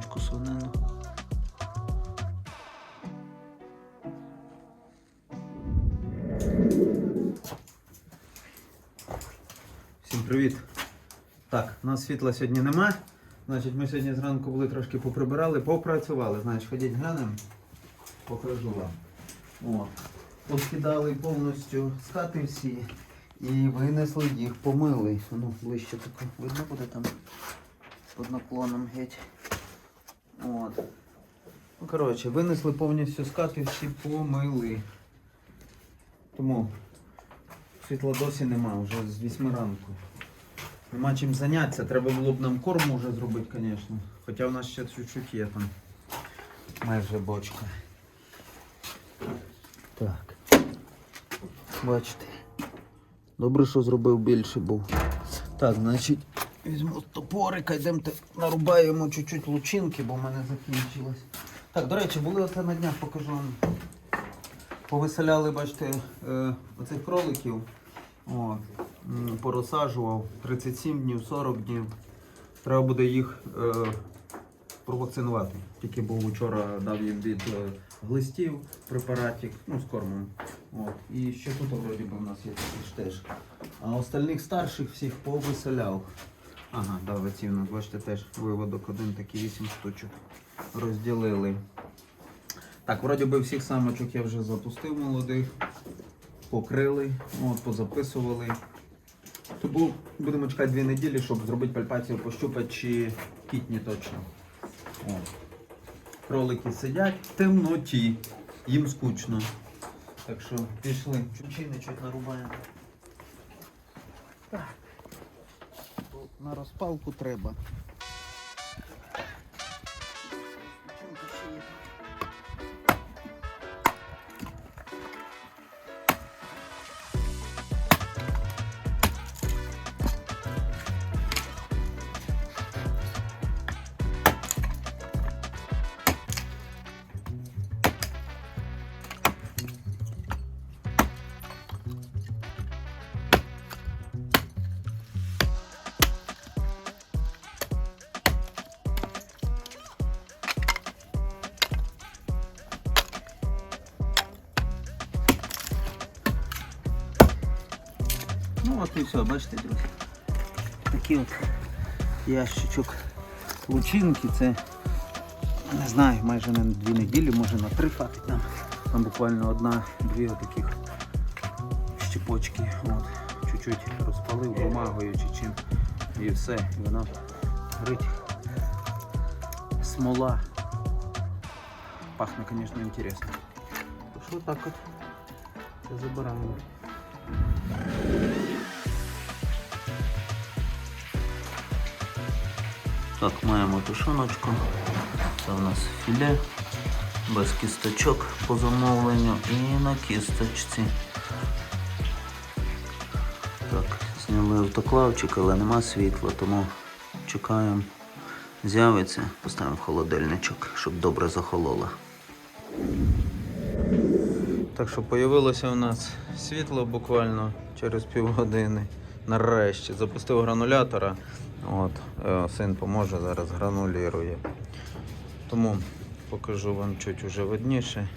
тушоночку свинину. Всім привіт! Так, у нас світла сьогодні нема. Значить, ми сьогодні зранку були трошки поприбирали, попрацювали. Значить, ходіть глянемо, покажу вам. О, поскидали повністю скати всі і винесли їх, помили. Ну, ближче тако видно буде там під наклоном геть. От. Ну, коротше, винесли повністю скати, всі помили. Тому світла досі нема, вже з 8 ранку. Нема чим зайнятися, треба було б нам корму вже зробити, звісно. Хоча у нас ще чуть-чуть є там. Майже бочка. Так. Бачите. Добре, що зробив більше був. Так, значить, візьму топорика, йдемо нарубаємо чуть-чуть лучинки, бо в мене закінчилось. Так, до речі, були оце на днях, покажу вам. Повиселяли, бачите, е, оцих кроликів. От. Порозсаджував 37 днів, 40 днів. Треба буде їх е, провакцинувати. Тільки був вчора дав їм від е, глистів препаратик, ну, з кормом. От. І ще тут вроді би у нас є такі ж теж. А остальних старших всіх повиселяв. Ага, да, оці у нас, бачите, теж виводок один такий 8 штучок. Розділили. Так, вроді би всіх самочок я вже запустив молодих, покрили, от, позаписували. Тому будемо чекати дві неділі, щоб зробити пальпацію, пощупати, чи кітні точно. От. Кролики сидять в темноті, їм скучно. Так що пішли. Чучини чуть нарубаємо. Так. На розпалку треба. Все, бачите, друзі. Такий от ящичок лучинки, це не знаю, майже на дві неділі, може на три хватить нам. Там буквально одна-дві отаких щепочки. От. Чуть-чуть розпалив бумагою чи чим. І все. І вона горить. Смола. Пахне, звісно, інтересно. Так так от. Забираємо. Так, маємо тушоночку. Це у нас філе без кісточок по замовленню і на кісточці. Так, зняли автоклавчик, але нема світла, тому чекаємо. З'явиться, поставимо в холодильничок, щоб добре захололо. Так що появилося у нас світло буквально через півгодини. Нарешті запустив гранулятора. От, е, син поможе, зараз гранулірує. Тому покажу вам чуть уже видніше.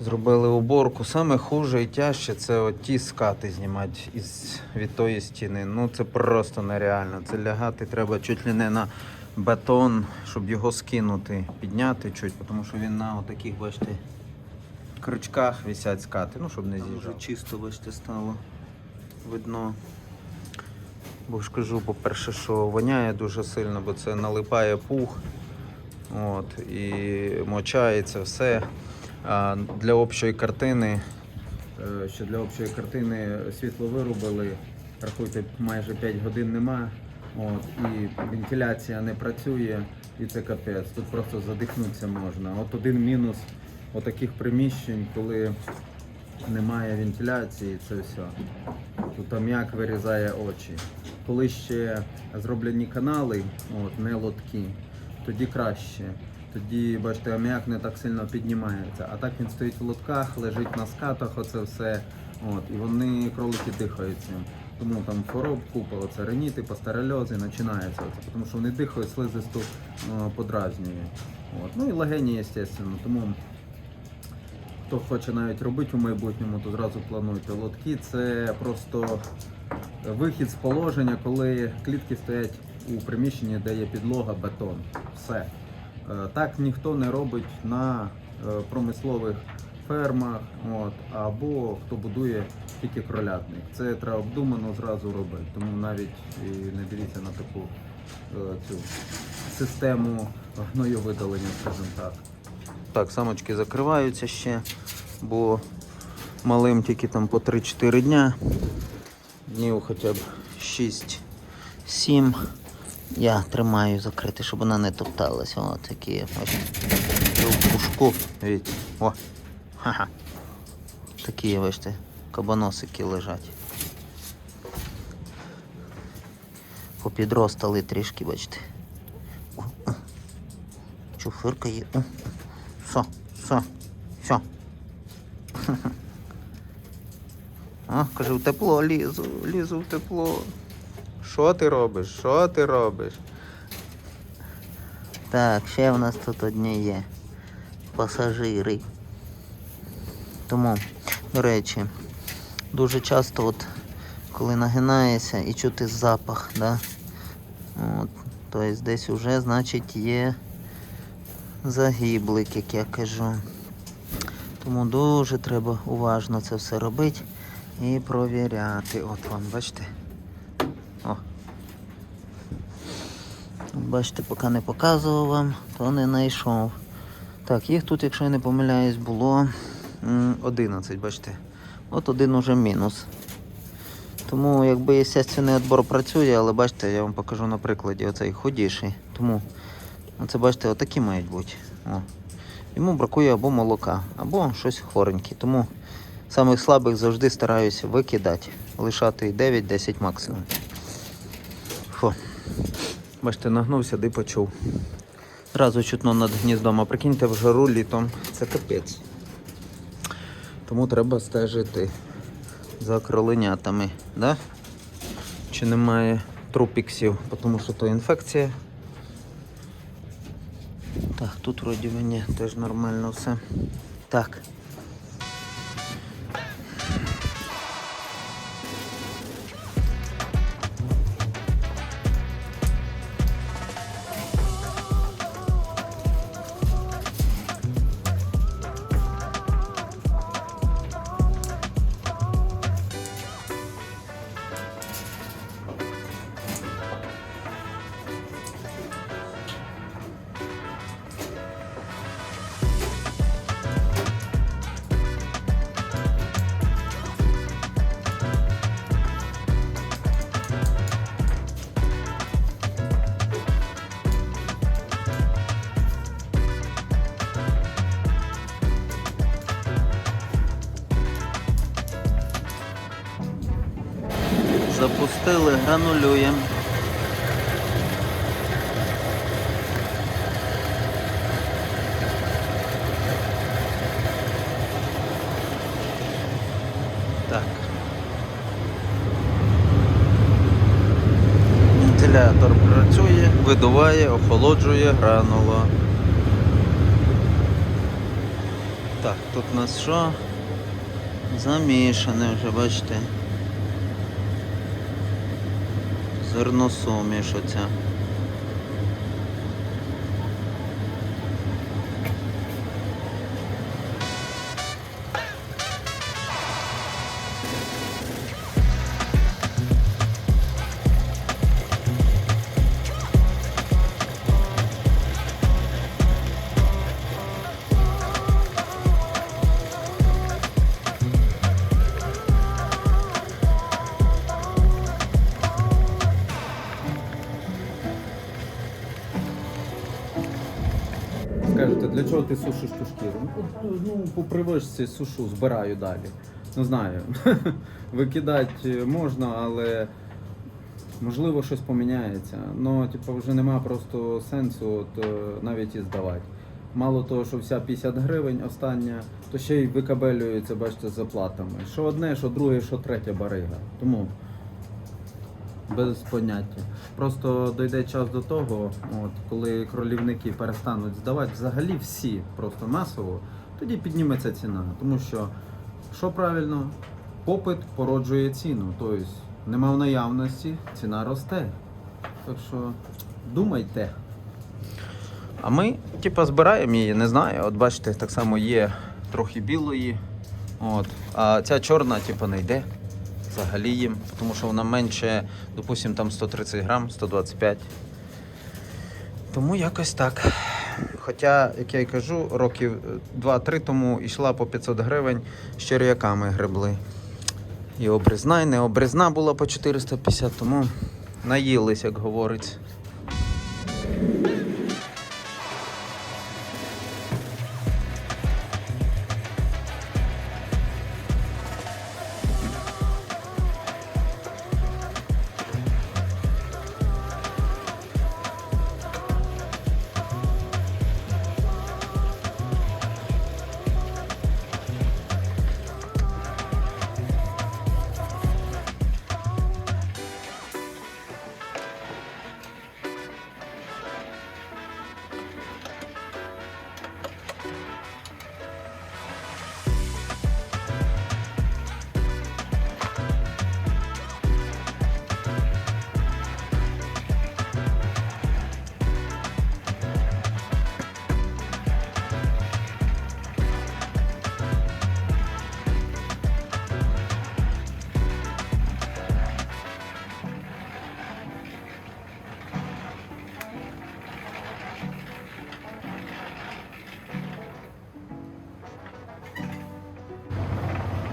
Зробили уборку. Саме хуже і тяжче це от ті скати знімати із, від тої стіни. Ну це просто нереально. Це лягати треба чуть ли не на бетон, щоб його скинути, підняти чуть, тому що він на отаких, бачите, крючках висять скати, ну щоб не з'їжджав. Вже чисто, бачите, стало видно. Бо ж кажу, по-перше, що воняє дуже сильно, бо це налипає пух. От, і мочається все. А для общої картини, е, що для общої картини світло вирубили, рахуйте, майже 5 годин нема. От, і вентиляція не працює, і це капець. Тут просто задихнутися можна. От один мінус отаких приміщень, коли немає вентиляції, це все. Тут аміак вирізає очі. Коли ще зроблені канали, от, не лотки, тоді краще. Тоді, бачите, аміак не так сильно піднімається. А так він стоїть в лотках, лежить на скатах, оце все. От, і вони кролики дихають цим. Тому там хвороб купа, оце реніти, пастерельози починається, оце, тому що вони дихають слизисту е, подразнює. От. Ну і легені, звісно. Тому хто хоче навіть робити у майбутньому, то зразу плануйте. Лотки це просто вихід з положення, коли клітки стоять у приміщенні, де є підлога, бетон. Все. Е, Так ніхто не робить на е, промислових фермах, от, або хто будує тільки кролятник. Це треба обдумано зразу робити. Тому навіть і не дивіться на таку е, цю систему гнойовидалення, скажімо так. Так, самочки закриваються ще, бо малим тільки там по 3-4 дня. Днів хоча б 6-7. Я тримаю закрити, щоб вона не топталася. О, такі ось пушку. О. Ха-ха. Такі, бачите, кабаносики лежать. Попідростали трішки, бачите. Чуфирка є. Все, все. А, каже, в тепло лізу, лізу в тепло. Що ти робиш? Що ти робиш? Так, ще в нас тут одні є пасажири. Тому, до речі, дуже часто, от, коли нагинаєшся і чути запах, да? От, тобто десь вже, значить, є загиблик, як я кажу. Тому дуже треба уважно це все робити і провіряти. От вам, бачите? О. Бачите, поки не показував вам, то не знайшов. Так, їх тут, якщо я не помиляюсь, було 11, бачите. От один уже мінус. Тому, якби естественний відбор працює, але бачите, я вам покажу на прикладі оцей ходіший. Тому оце бачите, отакі мають бути. О. Йому бракує або молока, або щось хвореньке. Тому самих слабих завжди стараюся викидати, лишати 9-10 максимум. Фу. Бачите, нагнувся, де почув. Зразу чутно над гніздом, а прикиньте, в жару літом це капець. Тому треба стежити за кроленятами, да? Чи немає трупіксів, тому що то інфекція. Так, тут вроді мені теж нормально все. Так. Запустили, гранулюємо. Так. Вентилятор працює, видуває, охолоджує гранула. Так, тут у нас що? Замішане вже, бачите. Зерносуміш оця. Ти сушиш ту? Ну, ну по привичці сушу, збираю далі. Не знаю. Викидати можна, але можливо щось поміняється. Ну, типу, вже нема просто сенсу от, е, навіть і здавати. Мало того, що вся 50 гривень остання, то ще й викабелюється, бачите, з заплатами. Що одне, що друге, що третя барига. Тому без поняття. Просто дойде час до того, от, коли кролівники перестануть здавати взагалі всі, просто масово, тоді підніметься ціна. Тому що, що правильно, попит породжує ціну. Тобто нема в наявності, ціна росте. Так що думайте. А ми, типа, збираємо її, не знаю. От бачите, так само є трохи білої. От. А ця чорна, типа, не йде взагалі їм, тому що вона менше, допустим, там 130 грам, 125. Тому якось так. Хоча, як я й кажу, років 2-3 тому йшла по 500 гривень з черв'яками гребли. І обрізна, і не обрізна була по 450, тому наїлись, як говориться.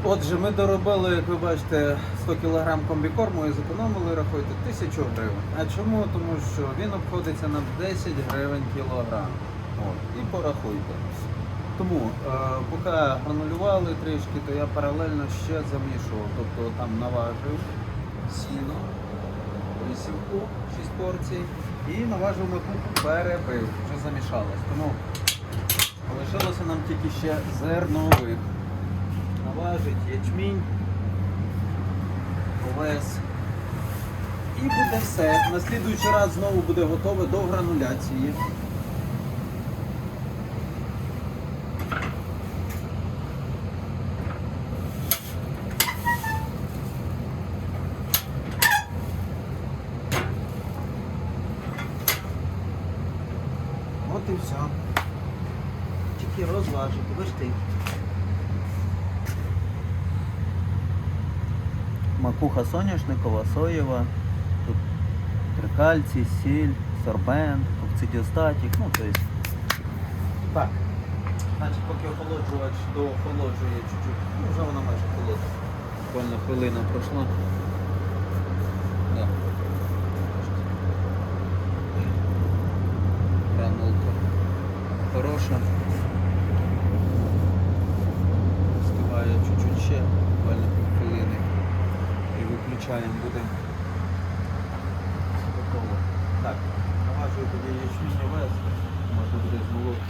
Отже, ми доробили, як ви бачите, 100 кг комбікорму і зекономили, рахуйте, 1000 гривень. А чому? Тому що він обходиться на 10 гривень кілограм. От, і порахуйте. Тому, е, поки гранулювали трішки, то я паралельно ще замішував. Тобто там наважив сіно, висівку, 6 порцій, і наважив макуху, перебив, вже замішалось. Тому лишилося нам тільки ще зернових наважить ячмінь, овес. І буде все. На слідуючий раз знову буде готове до грануляції. От і все. Тільки розважити, бачите. Макуха соняшникова, соєва, тут трикальці, сіль, сорбент, кокцидіостатік, ну то есть. Так. Значить, поки охолоджувач доохолоджує чуть-чуть, ну вже вона майже холодна. Буквально хвилина пройшла. Гранулка хороша. Остиває чуть-чуть ще, буквально хвилини і виключаємо буде готово. Так, наважую тоді ячмінь овес, можна буде змолоти.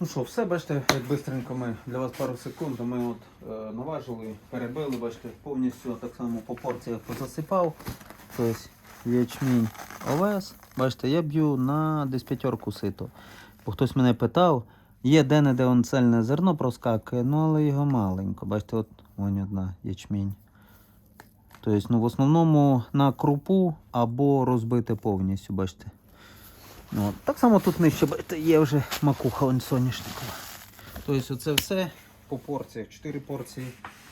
Ну що, все, бачите, як бистренько ми для вас пару секунд, ми от е, наважили, перебили, бачите, повністю так само по порціях позасипав. Тобто ячмінь овес. Бачите, я б'ю на десь п'ятерку сито. Бо хтось мене питав, Є де-не-де он цельне зерно проскакує, ну але його маленько. Бачите, от вон одна ячмінь. Тобто, ну, в основному на крупу або розбите повністю, бачите. Ну, от. Так само тут нижче, бачите, є вже макуха он соняшникова. Тобто це все по порціях. 4 порції,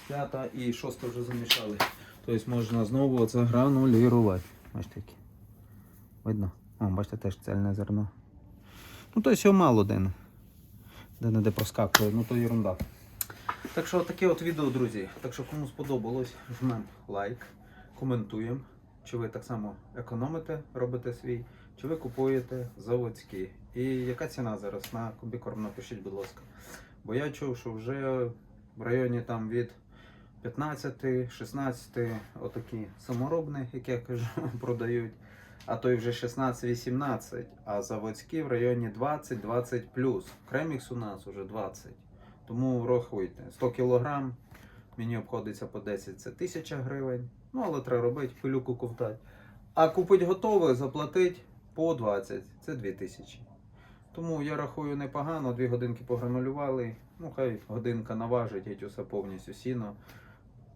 п'ята і шоста вже замішали. Тобто можна знову це гранулірувати. Бачите, які. Видно? О, бачите, теж цельне зерно. Ну, тобто його мало де де не де проскакує, ну то ерунда. Так що таке от відео, друзі. Так що кому сподобалось, жмем лайк, коментуємо. Чи ви так само економите, робите свій, чи ви купуєте заводські. І яка ціна зараз на комбікорм, напишіть, будь ласка. Бо я чув, що вже в районі там від 15-16 отакі саморобні, як я кажу, продають а то й вже 16-18, а заводські в районі 20-20 плюс. Кремікс у нас вже 20. Тому рахуйте, 100 кг мені обходиться по 10 це 1000 гривень. Ну, але треба робити, пилюку ковтати. А купити готове, заплатити по 20 це 2000. Тому я рахую непогано, дві годинки погранулювали. Ну, хай годинка наважить, геть усе повністю сіно,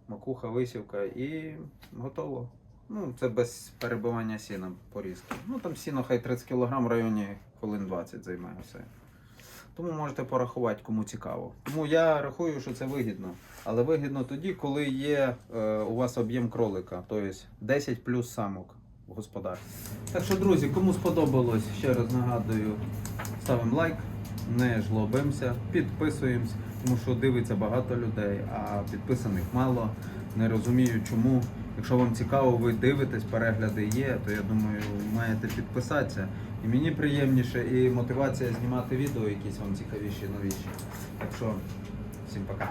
макуха, висівка і готово. Ну, це без перебивання сіна порізки. Ну там сіно хай 30 кг в районі хвилин 20 займає все. Тому можете порахувати, кому цікаво. Тому я рахую, що це вигідно. Але вигідно тоді, коли є е, у вас об'єм кролика, тобто 10 плюс самок в господарстві. Так що, друзі, кому сподобалось, ще раз нагадую, ставимо лайк, не жлобимося, підписуємось, тому що дивиться багато людей, а підписаних мало. Не розумію чому. Якщо вам цікаво, ви дивитесь, перегляди є, то я думаю, маєте підписатися. І мені приємніше, і мотивація знімати відео якісь вам цікавіші, новіші. Так що, всім пока.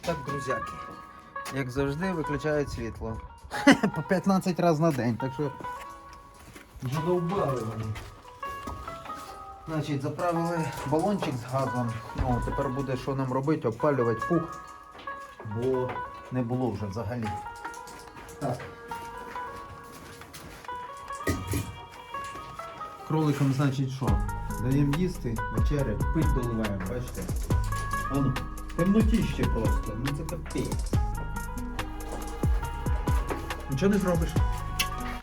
Так, друзяки, як завжди, виключають світло. По 15 разів на день, так що вже довбали вони. Значить, заправили балончик з газом. Ну, тепер буде що нам робити, опалювати пух, бо не було вже взагалі. Так. Кроликам, значить, що? Даємо їсти, вечеря, пить доливаємо, бачите? Ану, темнотіще просто, ну це капець. Нічого не зробиш.